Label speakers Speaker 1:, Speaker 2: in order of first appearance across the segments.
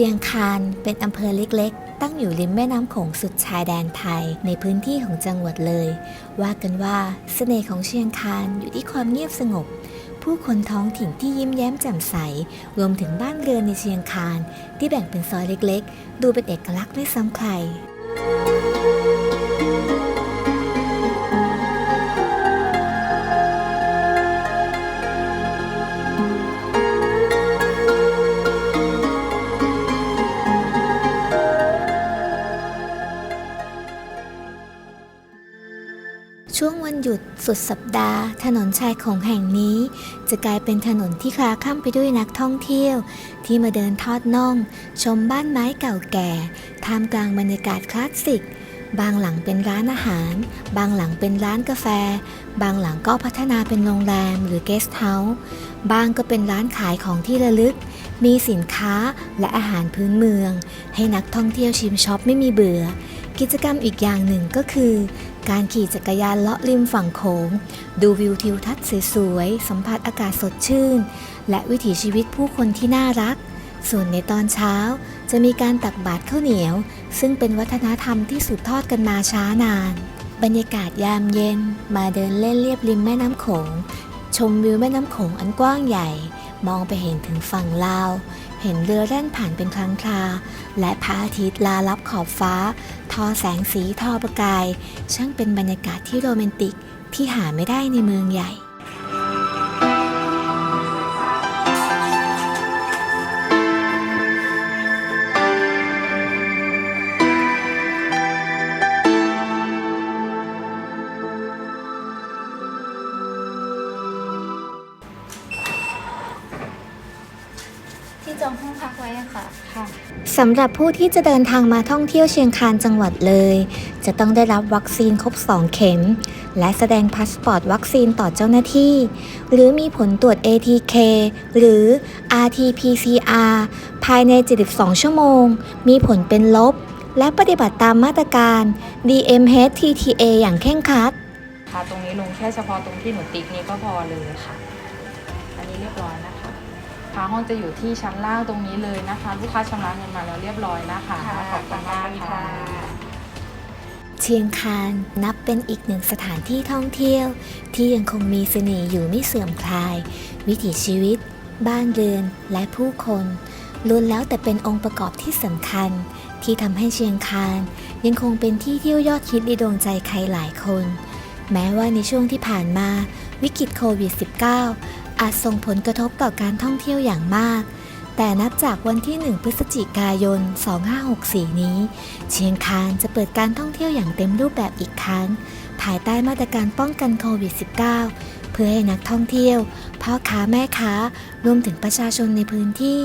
Speaker 1: ชียงคานเป็นอำเภอเล็กๆ ตั้งอยู่ริมแม่น้ำโขงสุดชายแดนไทยในพื้นที่ของจังหวัดเลย ว่ากันว่าเสน่ห์ของเชียงคานอยู่ที่ความเงียบสงบ ผู้คนท้องถิ่นที่ยิ้มแย้มแจ่มใส รวมถึงบ้านเรือนในเชียงคานที่แบ่งเป็นซอยเล็กๆ ดูเป็นเอกลักษณ์ไม่ซ้ำใคร ช่วงวันหยุดสุดสัปดาห์ ถนนชายโขงแห่งนี้ จะกลายเป็นถนนที่คลาคล่ำไปด้วยนักท่องเที่ยว ที่มาเดินทอดน่อง ชมบ้านไม้เก่าแก่ท่ามกลางบรรยากาศคลาสสิก บางหลังเป็นร้านอาหาร บางหลังเป็นร้านกาแฟ บางหลังก็พัฒนาเป็นโรงแรมหรือเกสต์เฮาส์บางก็เป็นร้านขายของที่ระลึก มีสินค้าและอาหารพื้นเมือง ให้นักท่องเที่ยวชิมช็อปไม่มีเบื่อ กิจกรรมอีกอย่างหนึ่งก็คือ การขี่จักรยานเลาะริมฝั่งโขง ดูวิวทิวทัศน์สวยๆ สัมผัสอากาศสดชื่น และวิถีชีวิตผู้คนที่น่ารัก ส่วนในตอนเช้าจะมีการตักบาตรข้าวเหนียว ซึ่งเป็นวัฒนธรรมที่สืบทอดกันมาช้านาน บรรยากาศยามเย็น มาเดินเล่นเรียบริมแม่น้ำโขง ชมวิวแม่น้ำโขงอันกว้างใหญ่ มองไปเห็นถึงฝั่งลาวเห็นเรือแล่นผ่านเป็นครั้งครา และพระอาทิตย์ลาลับขอบฟ้า ทอแสงสีทอประกาย ช่างเป็นบรรยากาศที่โรแมนติกที่หาไม่ได้ในเมืองใหญ่
Speaker 2: องห้องพักไว้อะค่ะค่ะ
Speaker 1: สำหรับผู้ที่จะเดินทางมาท่องเที่ยวเชียงคานจังหวัดเลย จะต้องได้รับวัคซีนครบ 2 เข็ม และแสดงพาสปอร์ตวัคซีนต่อเจ้าหน้าที่ หรือมีผลตรวจ ATK หรือ RT-PCR ภายใน 72 ชั่วโมง มีผลเป็นลบ และปฏิบัติตามมาตรการ DMHTTA อย่างเคร่งครัด
Speaker 2: ค่ะตรงนี้ลงแค่เฉพาะตรงที่หนูติ๊กนี้ก็พอเลยค่ะ อันนี้เรียบร้อยนะคะ ค่ะห้องจะอยู่ที่ชั้นล่างตรงนี้เลยนะคะ ลูกค้าชำระเงินมาแล้วเรียบร้อยนะคะขอบคุณมากค่ะ
Speaker 1: เชียงคานนับเป็นอีกหนึ่งสถานที่ท่องเที่ยว ที่ยังคงมีเสน่ห์อยู่ไม่เสื่อมคลาย วิถีชีวิต บ้านเรือนและผู้คนล้วนแล้วแต่เป็นองค์ประกอบที่สำคัญ ที่ทำให้เชียงคานยังคงเป็นที่เที่ยวยอดฮิตในดวงใจใครหลายคน แม้ว่าในช่วงที่ผ่านมา วิกฤตโควิด -19 อาจส่งผลกระทบต่อการท่องเที่ยวอย่างมาก แต่นับจากวันที่ 1 พฤศจิกายน 2564 นี้ เชียงคานจะเปิดการท่องเที่ยวอย่างเต็มรูปแบบอีกครั้ง ภายใต้มาตรการป้องกันโควิด -19 เพื่อให้นักท่องเที่ยว พ่อค้าแม่ค้ารวมถึงประชาชนในพื้นที่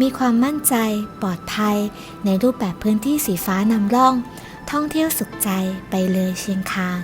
Speaker 1: มีความมั่นใจ ปลอดภัย ในรูปแบบพื้นที่สีฟ้านำร่อง ท่องเที่ยวสุขใจไปเลยเชียงคาน